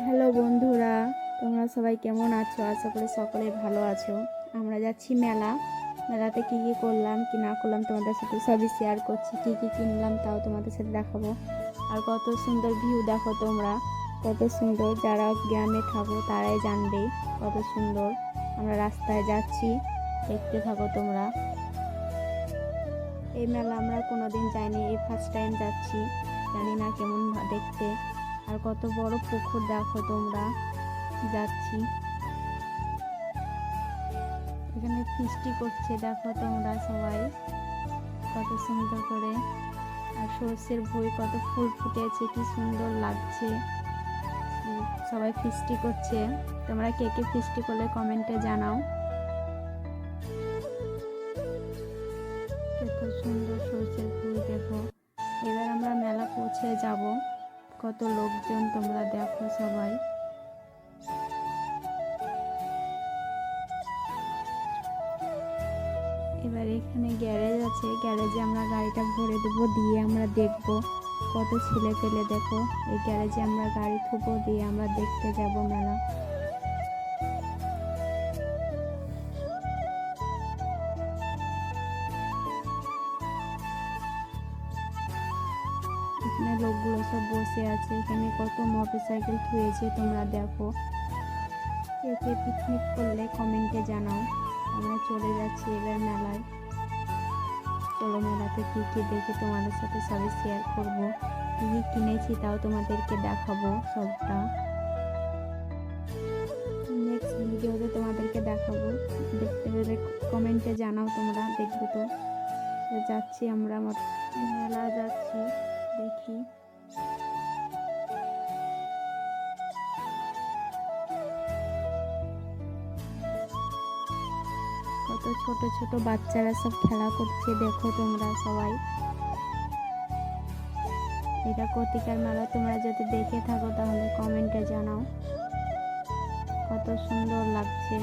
Hello বন্ধুরা, তোমরা সবাই কেমন আছো? আশা করি সকলে ভালো আছো। আমরা যাচ্ছি মেলা। মেলাতে কী কী করলাম, কি না করলাম তোমাদের সাথে সবই শেয়ার করছি। কী কী কিনলাম তাও তোমাদের সাথে দেখাবো। আর কত সুন্দর ভিউ দেখো তোমরা। কত সুন্দর যারা গ্রামে থাকো তারাই জানবে কত সুন্দর। আমরা রাস্তায় যাচ্ছি, দেখতে থাকো তোমরা। এই মেলা আমরা কোনোদিন যাইনি, এই ফার্স্ট টাইম যাচ্ছি। জানি না কেমন দেখতে। আর কত বড় পুকুর দেখো তোমরা। যাচ্ছি। এখানে ফিস্টি করছে, দেখো তোমরা সবাই। কত সুন্দর করে। আর সর্ষের ভুঁই, কত ফুল ফুটেছে, কি সুন্দর লাগছে। সবাই ফিস্টি করছে। তোমরা কে কে ফিস্টি করলে কমেন্টে জানাও। লোকজন তোমরা দেখো সবাই। এবার এখানে গ্যারেজ আছে, গ্যারেজে আমরা গাড়িটা ভরে দেবো, দিয়ে আমরা দেখব কত ছেলে পেলে দেখো। এই গ্যারেজে আমরা গাড়ি থুবো, দিয়ে আমরা দেখতে যাব মেলা। লোকগুলো সব বসে আছে, এখানে কত মোটর সাইকেল থুয়েছে, তোমরা দেখো। কে পিকনিক করলে কমেন্টে জানাও। আমরা চলে যাচ্ছি এবার মেলায়। চলো মেলাতে কী কী দেখে তোমাদের সাথে সবই শেয়ার করব। কী কী কিনেছি তাও তোমাদেরকে দেখাবো সবটা। নেক্সট ভিডিওতে তোমাদেরকে দেখাবো। দেখতে পেলে কমেন্টে জানাও তোমরা, দেখবে তো। যাচ্ছি আমার মেলা যাচ্ছি, দেখি। কত ছোট ছোট বাচ্চারা সব খেলা করছে, দেখো তোমরা সবাই। এটা কতিকার মেলা, তোমরা যদি দেখে থাকো তাহলে কমেন্টে জানাও কত সুন্দর লাগছে।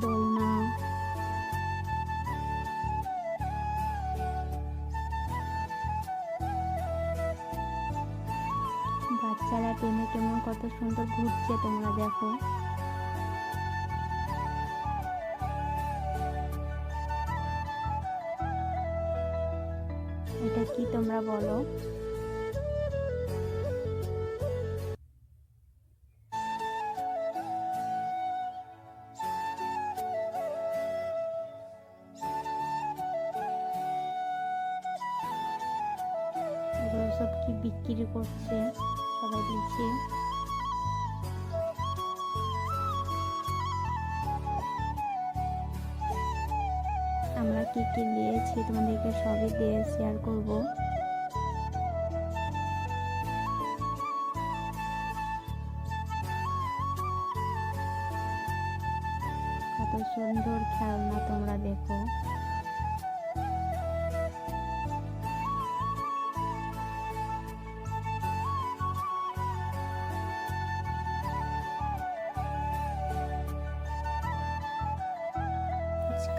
দোলনা। বাচ্চারা টেনে কেমন কত সুন্দর ঘুরছে তোমরা দেখো। এটা কি তোমরা বলো? সব কি বিক্রি করছে? সবাই দিচ্ছে। আমরা কি কি নিয়েছি তোমাদেরকে সবই দিয়ে শেয়ার করব। কত সুন্দর খেলনা তোমরা দেখো।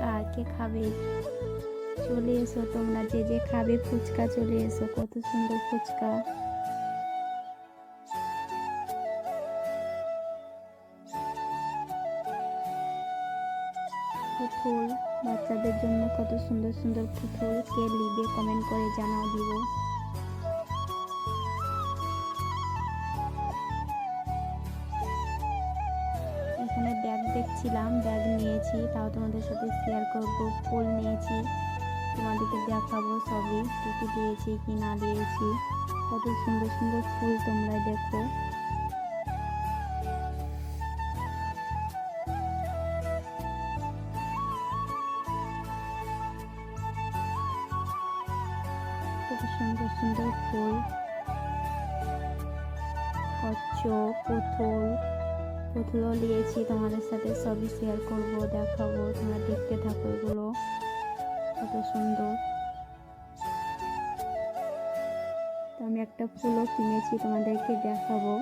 ফুচকা কে খাবে? চলে এসো তোমরা, যে যে খাবে ফুচকা চলে এসো। কত সুন্দর ফুচকা। পুতুল, বাচ্চাদের জন্য কত সুন্দর সুন্দর পুতুল। কে লিবে কমেন্ট করে জানাও দিব। ব্যাগ দেখছিলাম ব্যাগ নিয়েছি, তাও তোমাদের সাথে শেয়ার করব, ফুল নিয়েছি। তোমাদেরকে দেখাবো সবই, কী কী দিয়েছি, কি না দিয়েছি। কত সুন্দর সুন্দর ফুল তোমরা দেখো। কত সুন্দর সুন্দর ফুল। কচ্ছপ, পুতুল। পুতুলও নিয়েছি, তোমাদের সাথে সবই শেয়ার করব, দেখাবো, তোমরা দেখতে থাকো এগুলো। কত সুন্দর। তো আমি একটা ফুলও কিনেছি, তোমাদেরকে দেখাবো।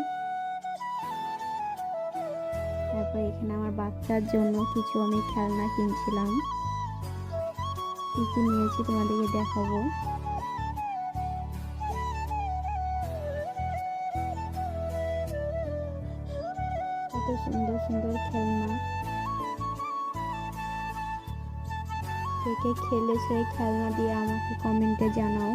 তারপর এখানে আমার বাচ্চার জন্য কিছু আমি খেলনা কিনছিলাম। কী কী নিয়েছি তোমাদেরকে দেখাবো। সুন্দর সুন্দর খেলনা। কে কে খেলে সেই খেলনা দিয়ে আমাকে কমেন্টে জানাও।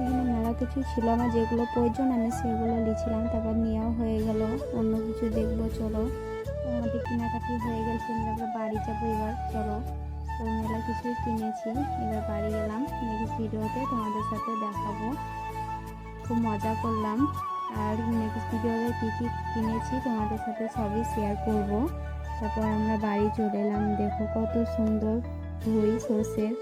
এখানে মেলা কিছু ছিল না যেগুলো প্রয়োজন আমি সেগুলো নিয়েছিলাম তারপর নেওয়াও হয়ে গেল। অন্য কিছু দেখব, চলো। তো কেনাকাটি হয়ে গেছে, আমরা বাড়ি যাব এবার, চলো। তো মেলা কিছুই কিনেছি, এবার বাড়ি গেলাম। নেক্সট ভিডিওতে তোমাদের সাথে দেখাবো। খুব মজা করলাম। আর নেক্সট ভিডিওতে কী কী কিনেছি তোমাদের সাথে সবই শেয়ার করব। তারপর আমরা বাড়ি চলে এলাম। দেখো কত সুন্দর ধুই সর্ষের